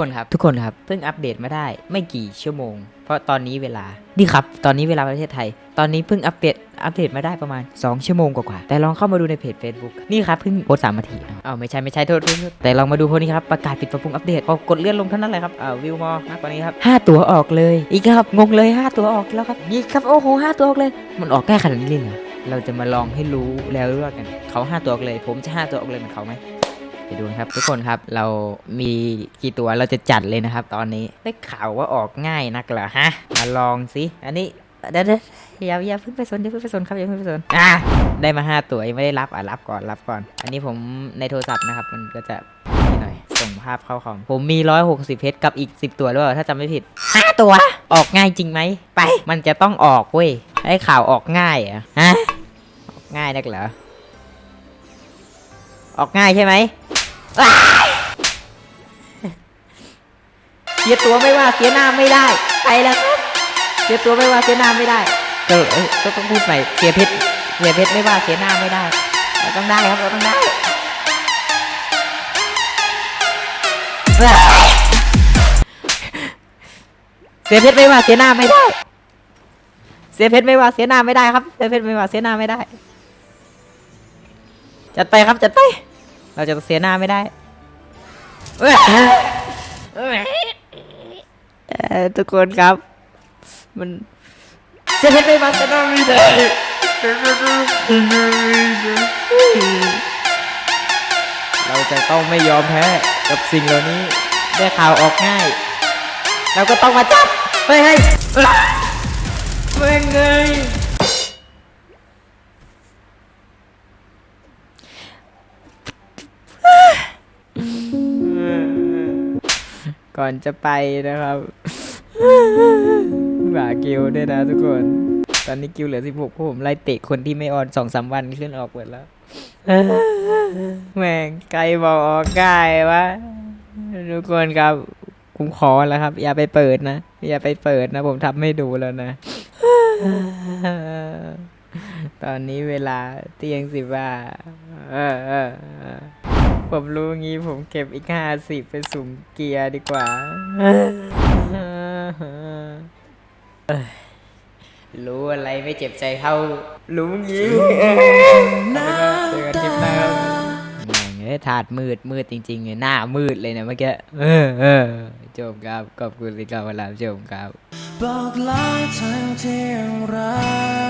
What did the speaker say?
คนครับ ทุกคนครับ เพิ่งอัปเดตมาได้ไม่กี่ชั่วโมง เพราะตอนนี้เวลา นี่ครับ ตอนนี้เวลาประเทศไทย ตอนนี้เพิ่งอัปเดต อัปเดตมาได้ประมาณ 2 ชั่วโมงกว่าๆ แต่ลองเข้ามาดูในเพจ Facebook นี่ครับเพิ่งโพสสามนาทีเอ้าไม่ใช่ไม่ใช่โทษโทษโทษแต่ลองมาดูพวกนี้ครับ ประกาศปิดปรับปรุงอัปเดตพอกดเลื่อนลงเท่านั้นเลยครับอ้าววิวมอมากกว่านี้ครับห้าตัวออกเลย อีกครับ งงเลย 5 ตัวออกแล้วครับ นี่ครับ โอ้โหห้าตัวออกเลย มันออกง่ายขนาดนี้เลยเหรอเราจะมาลองให้รู้แล้วว่ากัน เขาห้าตัวออกเลย ผมจะห้าตัวออกเลยเหมือนเขาไหม ไปดูนะครับ ทุกคนครับเรามีกี่ตัวเราจะจัดเลยนะครับ ตอนนี้ได้ข่าวว่าออกง่ายนักเหรอฮะมาลองสิอันนี้เดี๋ยวเดี๋ยวอย่าอย่าเพิ่งไปสนอย่าเพิ่งไปสนครับอย่าเพิ่งไปสนอะได้มาห้าตัวยังไม่ได้รับอะรับก่อนรับก่อน อันนี้ผมในโทรศัพท์นะครับ มันก็จะนี่หน่อยส่งภาพเข้าคอมผมมี 160เพชรกับอีก 10 ตัวด้วยถ้าจำไม่ผิดห้าตัวออกง่ายจริงไหมไปมันจะต้องออกเว้ยให้ข่าวออกง่ายเหรอะฮะออกง่ายนักเหรอออกง่ายใช่ไหม เสียตัวไม่ว่าเสียหน้าไม่ได้ไปแล้วครับเสียตัวไม่ว่าเสียหน้าไม่ได้ก็เอ้ยก็ต้องพูดใหม่เสียเพชรเสียเพชรไม่ว่าเสียหน้าไม่ได้เราต้องได้ครับเราต้องได้เสียเพชรไม่ว่าเสียหน้าไม่ได้ เสียเพชรไม่ว่าเสียหน้าไม่ได้ครับเสียเพชรไม่ว่าเสียหน้าไม่ได้ จัดไปครับจัดไป เราจะเสียหน้าไม่ได้เอ้ยทุกคนครับ มันจะเห็นไม่มาสนาไม่ได้เราจะต้องไม่ยอมแพ้กับสิ่งเหล่านี้ ได้ข่าวออกง่าย เราก็ต้องมาจับ เฮ้ยเฮ้ยเม่ง ก่อนจะไปนะครับฝากกิวด้วยนะทุกคน ตอนนี้กิวเหลือ16พวกผมไล่เตะคนที่ไม่ออนสองสามวันขึ้นออกหมดแล้ว แม่งไกลบอกออกง่ายวะทุกคนครับผมขอแล้วครับ อย่าไปเปิดนะ อย่าไปเปิดนะ ผมทำให้ดูแล้วนะ ตอนนี้เวลาเที่ยงสิบว่าเออ ผมรู้งี้ผมเก็บอีกห้าสิบไปสุ่มเกียร์ดีกว่าเอ้ยรู้อะไรไม่เจ็บใจเท่า รู้งี้เจอกันคลิปหน้าครับแม่งเอ้ยถาดมืดมืดจริงๆเลยหน้ามืดเลยเนี่ยเมื่อกี้เออเออจบครับขอบคุณที่กลับมารับชมครับบอกลาทั้งที่ยังรัก